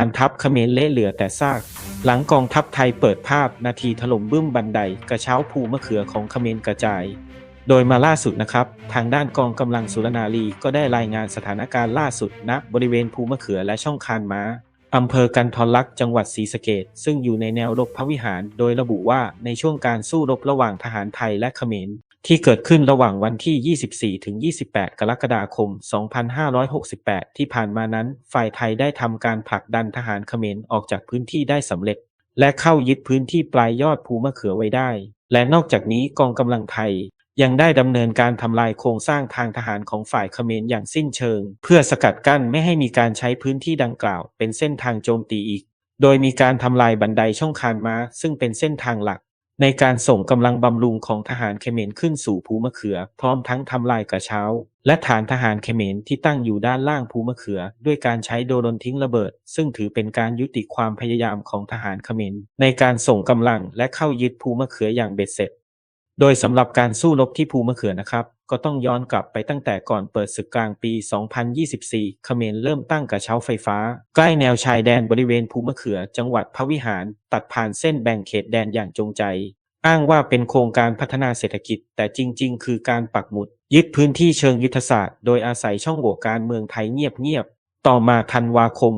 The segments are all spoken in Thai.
านทัพเขมรเละเหลือแต่ซาก หลังกองทัพไทยเปิดภาพนาทีถล่มบึ้มบันไดกระเช้าภูมะเขือของเขมรกระจาย โดยมาล่าสุดนะครับ ทางด้านกองกำลังสุรนารีก็ได้รายงานสถานการณ์ล่าสุดณบริเวณภูมะเขือและช่องคานม้าอำเภอกันทรลักษ์จังหวัดศรีสะเกดซึ่งอยู่ในแนวรบพระวิหาร โดยระบุว่าในช่วงการสู้รบระหว่างทหารไทยและเขมร ที่เกิดขึ้นระหว่างวันที่ 24 ถึง 28 กรกฎาคม 2568 ที่ผ่านมานั้น ฝ่ายไทยได้ทำการผลักดันทหารเขมรออกจากพื้นที่ได้สำเร็จ และเข้ายึดพื้นที่ปลายยอดภูมะเขือไว้ได้ และนอกจากนี้กองกำลังไทย ยังได้ดำเนินการทำลายโครงสร้างทางทหารของฝ่ายเขมรอย่างสิ้นเชิง เพื่อสกัดกั้นไม่ให้มีการใช้พื้นที่ดังกล่าว เป็นเส้นทางโจมตีอีก โดยมีการทำลายบันไดช่องคานม้าซึ่งเป็นเส้นทางหลัก ในการส่งกำลังบำรุงของทหารเขมรขึ้นสู่ภูมะเขือ พร้อมทั้งทำลายกระเช้า และฐานทหารเขมรที่ตั้งอยู่ด้านล่างภูมะเขือ ด้วยการใช้โดรนทิ้งระเบิด ซึ่งถือเป็นการยุติความพยายามของทหารเขมรในการส่งกำลังและเข้ายึดภูมะเขืออย่างเบ็ดเสร็จ โดยสำหรับการสู้รบที่ภูมะเขือนะครับ ก็ต้องย้อนกลับไปตั้งแต่ก่อนเปิดศึกกลางปี 2024 เขมรเริ่มตั้งกระเช้าไฟฟ้า ใกล้แนวชายแดนบริเวณภูมะเขือจังหวัดพระวิหาร ตัดผ่านเส้นแบ่งเขตแดนอย่างจงใจ อ้างว่าเป็นโครงการพัฒนาเศรษฐกิจ แต่จริง ๆ คือการปักหมุด ยึดพื้นที่เชิงยุทธศาสตร์ โดยอาศัยช่องโหว่การเมืองไทยเงียบๆ ต่อมาธันวาคม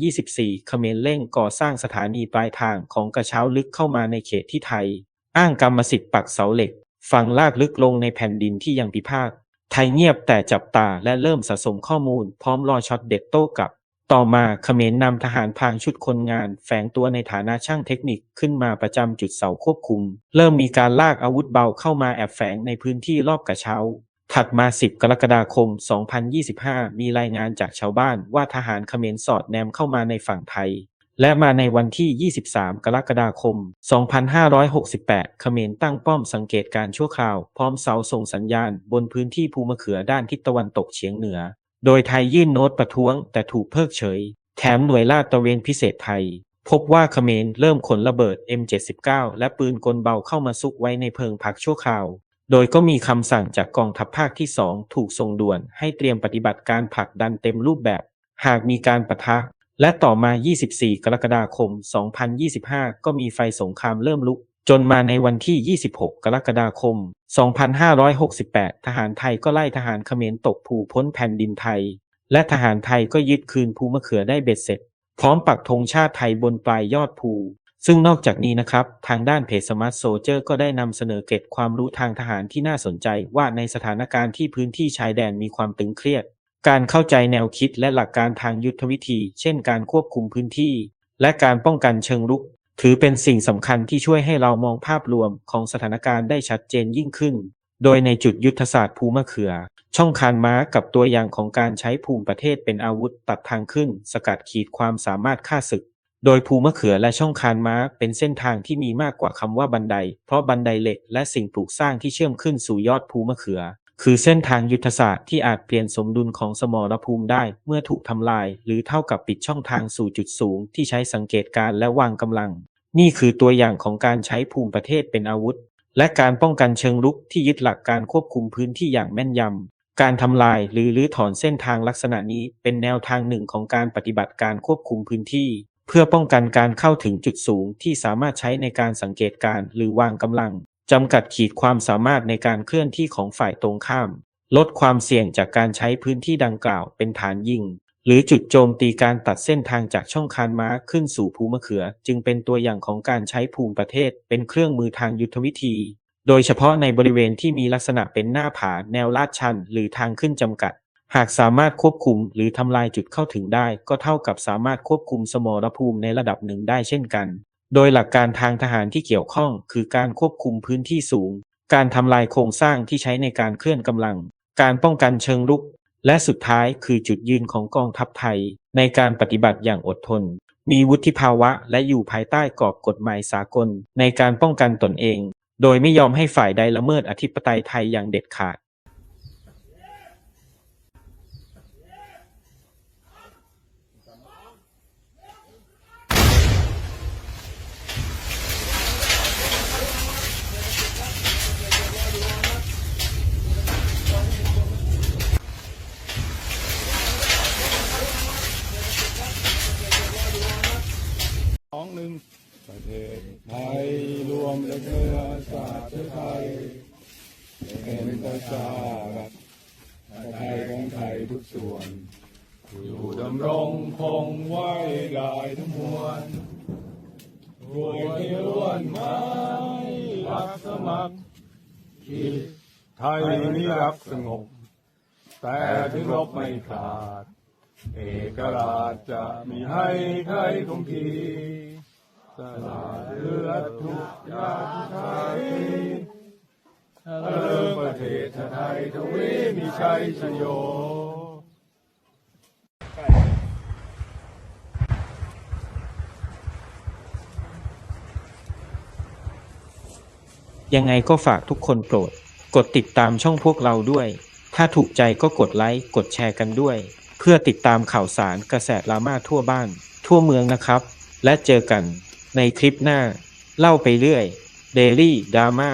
2024 เขมรเร่งก่อสร้างสถานีปลายทางของกระเช้าลึกเข้ามาในเขตที่ไทยอ้างกรรมสิทธิ์ปักเสาเหล็ก ฝังลากลึกลงในแผ่นดินที่ยังพิพาทไทยเงียบแต่จับตาและเริ่มสะสมข้อมูล พร้อมรอช็อตเด็ดโต้กลับ ต่อมาเขมรนำทหารพางชุดคนงาน แฝงตัวในฐานะช่างเทคนิคขึ้นมาประจำจุดเสาควบคุม เริ่มมีการลากอาวุธเบาเข้ามาแอบแฝงในพื้นที่รอบกระเช้า ถัดมา 10 กรกฎาคม 2025 มีรายงานจากชาวบ้านว่าทหารเขมรสอดแนมเข้ามาในฝั่งไทย และมาในวันที่ 23 กรกฎาคม 2568 เขมรตั้งป้อมสังเกตการชั่วคราว พร้อมเสาส่งสัญญาณ บนพื้นที่ภูมะเขือด้านทิศตะวันตกเฉียงเหนือ โดยไทยยื่นโน้ตประท้วงแต่ถูกเพิกเฉย แถมหน่วยลาดตระเวนพิเศษไทย พบว่าเขมรเริ่มขนระเบิด M79 และปืนกลเบาเข้ามาซุกไว้ในเพิงพักชั่วคราว โดยก็มีคำสั่งจากกองทัพภาคที่ 2 ถูกส่งด่วน ให้เตรียมปฏิบัติการผลักดันเต็มรูปแบบ หากมีการปะทะ และต่อมา 24 กรกฎาคม 2025 ก็มีไฟสงครามเริ่มลุก จนมาในวันที่ 26 กรกฎาคม 2568 ทหารไทยก็ไล่ทหารเขมรตกภูพ้นแผ่นดินไทย และทหารไทยก็ยึดคืนภูมะเขือได้เบ็ดเสร็จ พร้อมปักธงชาติไทยบนปลายยอดภูซึ่งนอกจากนี้นะครับ ทางด้านเพจสมาร์ทโซเจอร์ก็ได้นำเสนอเกร็ดความรู้ทางทหารที่น่าสนใจว่าในสถานการณ์ที่พื้นที่ชายแดนมีความตึงเครียด การเข้าใจแนวคิดและหลักการทางยุทธวิธี เช่นการควบคุมพื้นที่ และการป้องกันเชิงรุก ถือเป็นสิ่งสำคัญที่ช่วยให้เรามองภาพรวมของสถานการณ์ได้ชัดเจนยิ่งขึ้น โดยในจุดยุทธศาสตร์ภูมะเขือ ช่องคานม้ากับตัวอย่างของการใช้ภูมิประเทศเป็นอาวุธตัดทางขึ้น สกัดขีดความสามารถฆ่าศึก โดยภูมะเขือและช่องคานม้าเป็นเส้นทางที่มีมากกว่าคำว่าบันได เพราะบันไดเหล็กและสิ่งปลูกสร้างที่เชื่อมขึ้นสู่ยอดภูมะเขือ คือเส้นทางยุทธศาสตร์ที่อาจเปลี่ยนสมดุลของสมรภูมิได้เมื่อถูกทำลาย หรือเท่ากับปิดช่องทางสู่จุดสูงที่ใช้สังเกตการและวางกำลัง นี่คือตัวอย่างของการใช้ภูมิประเทศเป็นอาวุธ และการป้องกันเชิงรุกที่ยึดหลักการควบคุมพื้นที่อย่างแม่นยำการทำลายหรือรื้อถอนเส้นทางลักษณะนี้เป็นแนวทางหนึ่งของการปฏิบัติการควบคุมพื้นที่ เพื่อป้องกันการเข้าถึงจุดสูงที่สามารถใช้ในการสังเกตการณ์หรือวางกำลัง จำกัดขีดความสามารถในการเคลื่อนที่ของฝ่ายตรงข้าม ลดความเสี่ยงจากการใช้พื้นที่ดังกล่าวเป็นฐานยิง หรือจุดโจมตีการตัดเส้นทางจากช่องคานม้าขึ้นสู่ภูมะเขือ จึงเป็นตัวอย่างของการใช้ภูมิประเทศเป็นเครื่องมือทางยุทธวิธี โดยเฉพาะในบริเวณที่มีลักษณะเป็นหน้าผาแนวลาดชัน หรือทางขึ้นจำกัด หากสามารถควบคุมหรือทำลายจุดเข้าถึงได้ ก็เท่ากับสามารถควบคุมสมรภูมิในระดับหนึ่งได้เช่นกัน โดยหลักการทางทหารที่เกี่ยวข้อง คือการควบคุมพื้นที่สูง การทำลายโครงสร้างที่ใช้ในการเคลื่อนกำลัง การป้องกันเชิงรุก และสุดท้ายคือจุดยืนของกองทัพไทย ในการปฏิบัติอย่างอดทน มีวุฒิภาวะและอยู่ภายใต้กรอบกฎหมายสากล ในการป้องกันตนเอง โดยไม่ยอมให้ฝ่ายใดละเมิดอธิปไตยไทยอย่างเด็ดขาด ศไทยรวมและเนื้อชาติไทยเป็นประชารัฐไทยของไทยทุกส่วน อยู่ดำรงคงไว้ได้ทั้งมวลรวยให้ล้วนไม้รักสมัครคิดไทยนี้รักสงบ แต่ถึงรบไม่ขาด เอกราชจะมีให้ใครคงที สละเลือดทุกยาทุกไทยเออประเทศไทยทวีมีชัยชโยยังไงก็ฝากทุกคนโปรด กดติดตามช่องพวกเราด้วย ถ้าถูกใจก็กดไลค์ กดแชร์กันด้วย เพื่อติดตามข่าวสารกระแสดราม่าทั่วบ้าน ทั่วเมืองนะครับ และเจอกัน ในคลิปหน้า เล่าไปเรื่อย Daily Drama